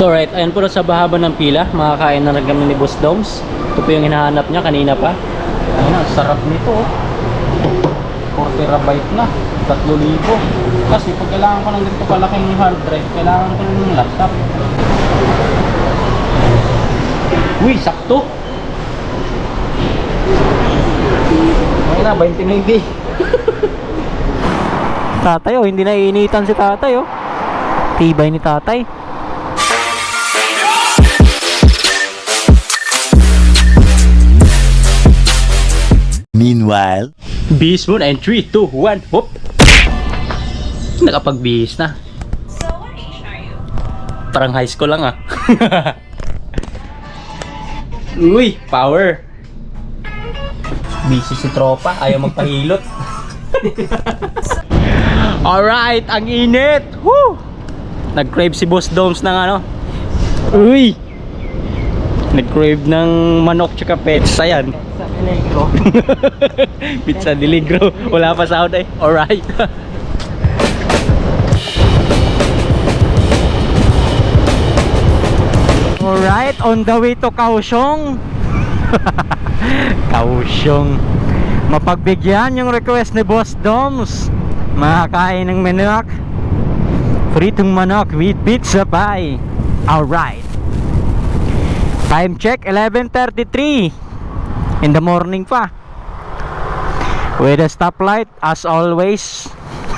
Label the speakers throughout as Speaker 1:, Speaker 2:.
Speaker 1: So right, ayan po sa bahaba ng pila, makakain na rin ni Boss Doms. Ito po yung hinahanap niya kanina pa. Ayun, ang sarap nito. oh. 4 terabyte na, 3,000. Kasi pag kailangan ko ng ganito kalaking hard drive, kailangan ko ng laptop. Uy, sakto! Ayun na, 29 Tatay oh, hindi na iinitan si tatay oh. Tibay ni tatay.
Speaker 2: Meanwhile,
Speaker 1: Bihis muna and 3, 2, 1, hop! Nakapagbihis na.
Speaker 3: So, what age are you?
Speaker 1: Parang high school lang ah. Uy, power! Busy si tropa, ayaw magpahilot. Alright, ang init! Woo! Nag-crave si Boss Domes ng ano. Uy! Nag-crave ng manok tsaka pets. Ayan.
Speaker 4: Sa Elegro.
Speaker 1: Pizza Deligro. Wala pa sahod eh. Alright. Alright, on the way to Kaohsiung. Kaohsiung. Mapagbigyan yung request ni Boss Doms. Makakain ng manok. Pritong manok with pizza pie. Alright. Time check, 11.33 in the morning pa. With a stoplight as always.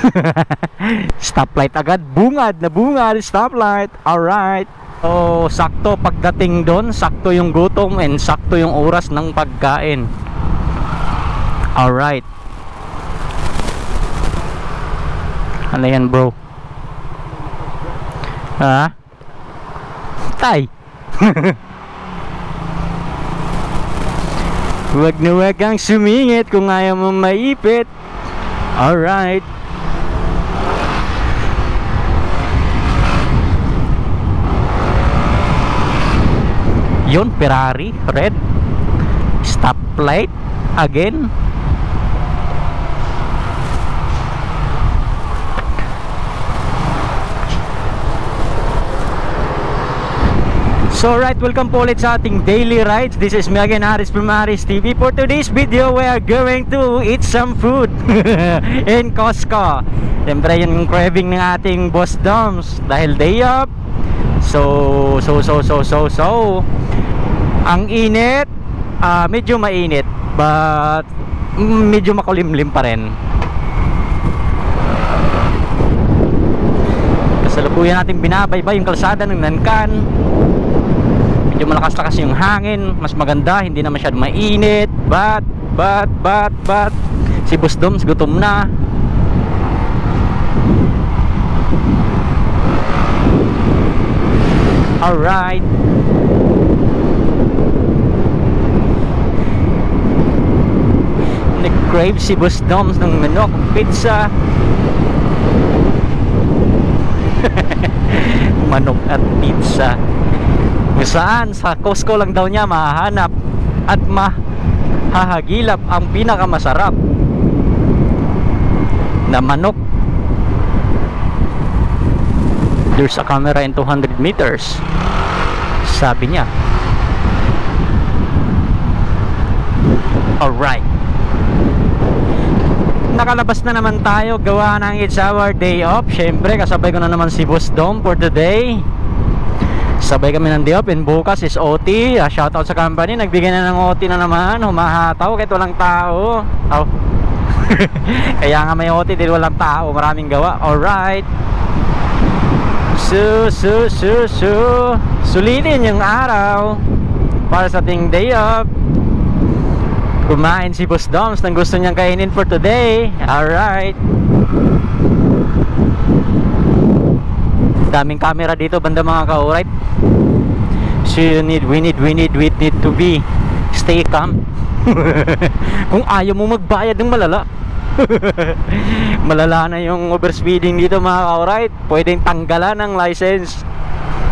Speaker 1: Stoplight agad. Bungad na bungad stoplight. Alright. So sakto pagdating doon sakto yung gutom and sakto yung oras ng pagkain. Alright. Ano yan bro? Ha? Tay Huwag na huwag kang sumingit kung ayaw mo maipit. Alright. Yun, Ferrari, red. Stoplight again. So right, welcome po ulit sa ating daily rides. This is me again, Aris from Aris TV. For today's video, we are going to eat some food in Costco. Siyempre, yun yung craving ng ating boss Doms. Dahil day off. So, so, so, so, so, so. Ang init, ah, medyo mainit. But, medyo makulimlim pa rin. Kasalukuyan natin binabaybay yung kalsada ng Nankan medyo malakas-lakas yung hangin mas maganda hindi na masyadong mainit. But but but but si Boss gutom na. Alright. Nag-crave si Boss ng manok pizza. Manok at pizza saan. Sa Costco lang daw niya mahahanap at mahahagilap ang pinakamasarap na manok. There's a camera in 200 meters sabi niya. Alright. Nakalabas na naman tayo gawa ng it's our day off. Syempre kasabay ko na naman si Boss Dom for today sabay kami ng and bukas is OT ah, shoutout sa company. Nagbigay na ng OT na naman. Humahataw kahit walang tao. Oh. kaya nga may OT dahil walang tao. Maraming gawa. Alright. So so so so sulitin yung araw para sa ating day off kumain si Boss Doms ng gusto niyang kainin for today. Alright daming camera dito banda mga ka-alright. So you need we need we need we need to be stay calm. Kung ayaw mo magbayad ng malala. Malala na yung overspeeding dito mga ka-alright. Pwedeng tanggalan ng license.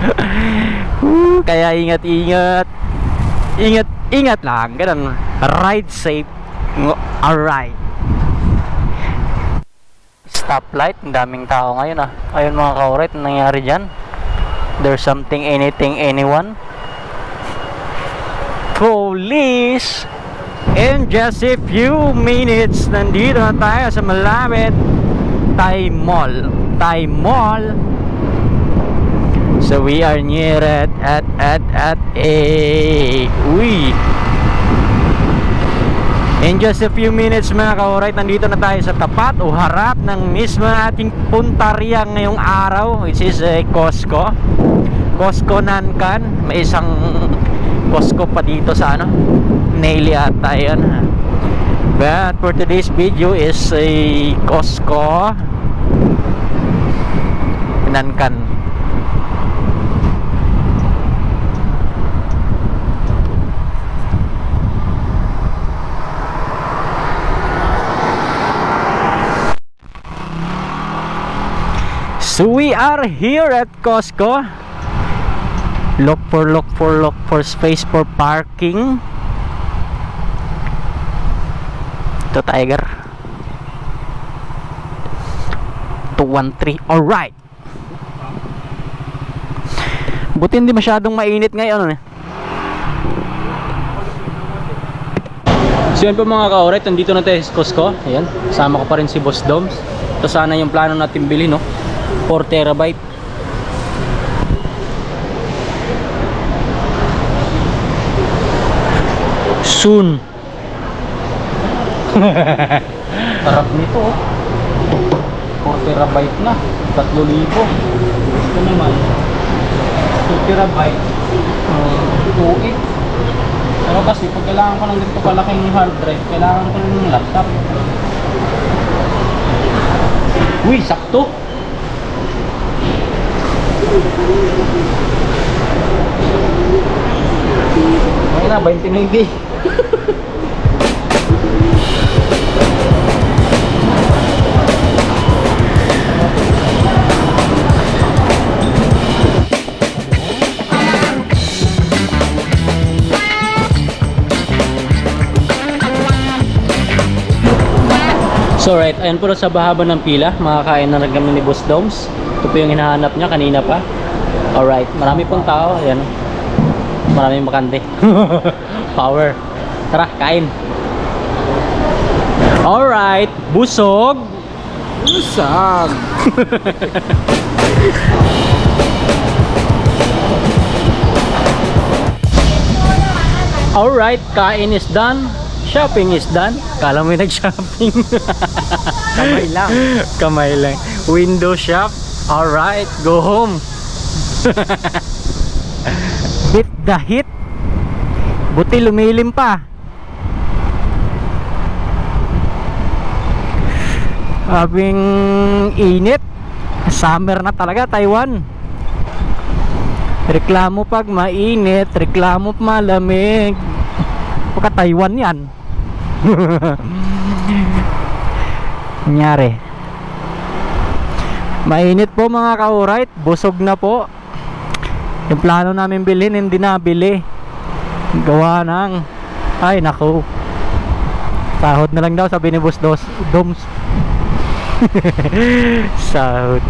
Speaker 1: Kaya ingat ingat. Ingat ingat lang. Ganun. Ride safe. Alright stoplight ang daming tao ngayon ah ayun mga ang nangyari dyan there's something, anything, anyone. Police! In just a few minutes, nandito na tayo sa malapit Thai Mall. Thai Mall. So we are near at at at at a uy. In just a few minutes mga ka-alright, nandito na tayo sa tapat o harap ng mismo ating puntarya ngayong araw which is eh, Costco. Costco Nankan. May isang Costco pa dito sa ano, Naili ata yan. But for today's video is a Costco Nankan. So we are here at Costco. Look for look for look for space for parking. Ito Tiger. 213. All right. Buti hindi masyadong mainit ngayon eh. So yan po mga ka-alright, nandito na tayo sa Costco. Ayan, kasama ko pa rin si Boss Doms. Ito sana yung plano natin bili, no? 4 terabyte. Soon. Sarap nito, oh. 4 terabyte na. 3,000. Ito naman. 2 terabyte. Uh, 2.8. Pero kasi pag kailangan ko ng ganito kalaking hard drive, kailangan ko ng laptop. Uy, sakto! Okay na, 20 na hindi. So right, ayan po sa bahaba ng pila, makakain na rin ni Boss Doms. Ito po yung hinahanap niya kanina pa. Alright, marami pong tao, ayan. Maraming makante. Power. Tara, kain. Alright, busog.
Speaker 2: Usag.
Speaker 1: Alright, kain is done. Shopping is done. Kala mo yung nag-shopping.
Speaker 2: Kamay lang.
Speaker 1: Kamay lang. Window shop. Alright, go home. Beat the heat. Buti lumilim pa. Abing init. Summer na talaga, Taiwan. Reklamo pag mainit, reklamo pag malamig. Pagka Taiwan yan. Nangyari. Mainit po mga ka-alright. Busog na po. Yung plano namin bilhin, hindi nabili. Gawa ng... Ay, nako. Sahod na lang daw, sabi ni Boss Dos, Doms. Sahod.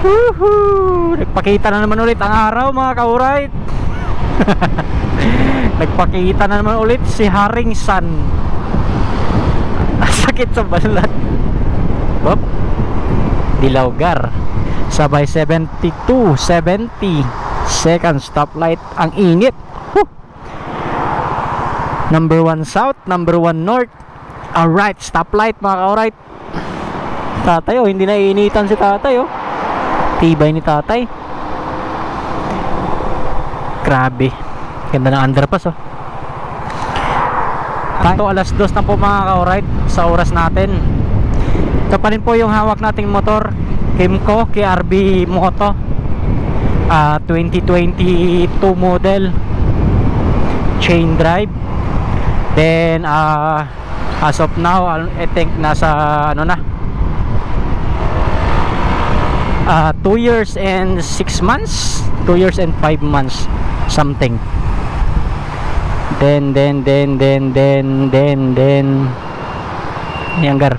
Speaker 1: Woohoo! Nagpakita na naman ulit ang araw mga ka-alright. Nagpakita na naman ulit si Haring Sun. Sakit sa balat. Whoop. Dilawgar. Sabay 72, 70 second stoplight. Ang init. Whew. Number 1 south, number 1 north. Alright, stoplight mga ka-alright. Tatay oh, hindi na iinitan si tatay oh. Tibay ni tatay. Grabe. Ganda ng underpass oh. Ito alas 2 na po mga ka-alright sa oras natin. Ito pa rin po yung hawak nating motor. Kimco KRB Moto. Ah, 2022 model. Chain drive. Then ah as of now, I think nasa ano na. Ah, 2 years and 6 months. 2 years and 5 months something. Then, then, then, then, then, then, then. Younger.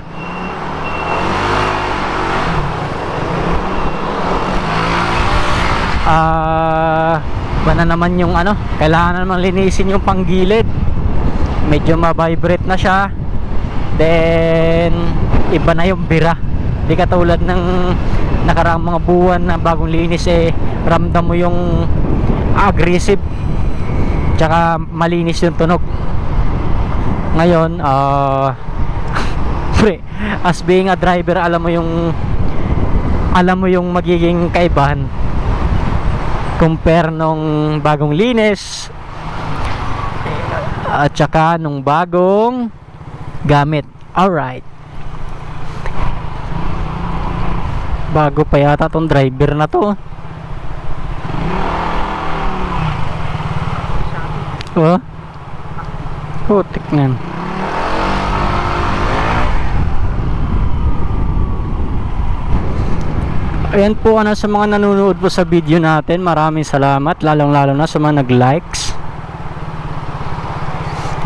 Speaker 1: Ah, iba na naman yung ano kailangan na naman linisin yung panggilid. Medyo ma-vibrate na siya. Then iba na yung bira. Di katulad ng nakaraang mga buwan na bagong linis eh ramdam mo yung aggressive tsaka malinis yung tunog. Ngayon ah pre as being a driver alam mo yung alam mo yung magiging kaibahan compare nung bagong linis at saka nung bagong gamit. Alright. Bago pa yata tong driver na to. Oh. Putik nan Ayan po ano sa mga nanonood po sa video natin. Maraming salamat lalong lalo na sa mga nag-likes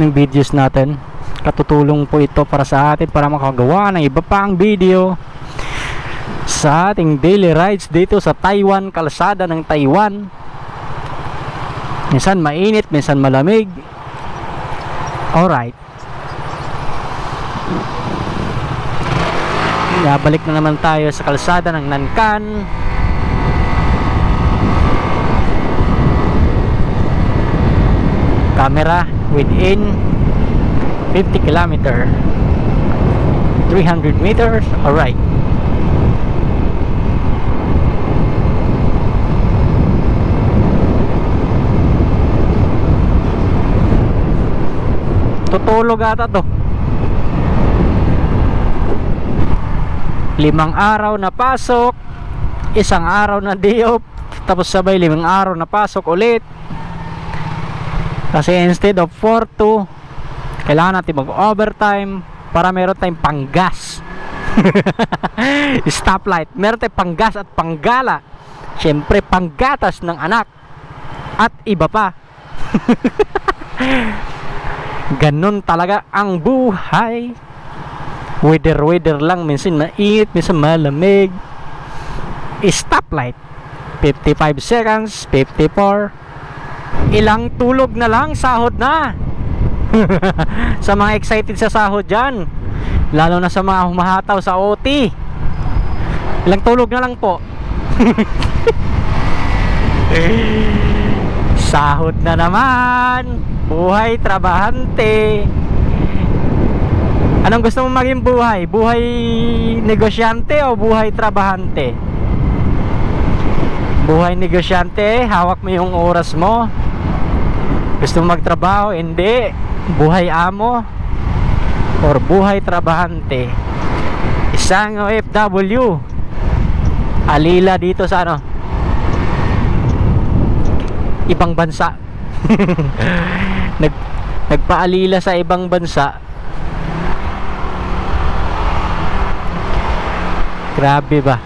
Speaker 1: ng videos natin. Katutulong po ito para sa atin para makagawa ng iba pang video sa ating daily rides dito sa Taiwan, kalsada ng Taiwan. Minsan mainit, minsan malamig. Alright. Nabalik na naman tayo sa kalsada ng Nankan. Camera within 50 kilometer. 300 meters. Alright. Tutulog ata to. Limang araw na pasok isang araw na day off tapos sabay limang araw na pasok ulit. Kasi instead of 4 to kailangan natin mag overtime para meron tayong panggas. Stoplight. Meron tayong panggas at panggala. Syempre panggatas ng anak at iba pa. Ganun talaga ang buhay weather weather lang minsan mainit minsan malamig. Stoplight. 55 seconds 54 ilang tulog na lang sahod na. Sa mga excited sa sahod dyan lalo na sa mga humahataw sa OT ilang tulog na lang po. Sahod na naman. Buhay trabahante Anong gusto mo maging buhay? Buhay negosyante o buhay trabahante? Buhay negosyante, hawak mo yung oras mo. Gusto mo magtrabaho? Hindi. Buhay amo or buhay trabahante. Isang OFW. Alila dito sa ano? Ibang bansa. Nag nagpaalila sa ibang bansa Grabe ba?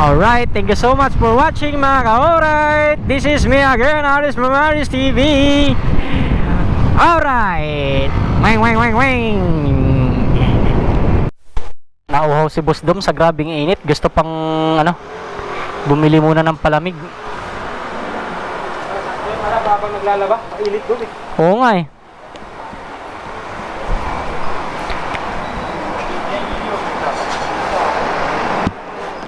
Speaker 1: Alright, thank you so much for watching mga ka-alright. This is me again, Aris Mamaris TV. Alright. Wang, wang, wang, wang. Nauhaw si Boss Dom sa grabing init. Gusto pang, ano, bumili muna ng palamig.
Speaker 2: Habang naglalaba, mainit doon eh.
Speaker 1: Oo nga eh.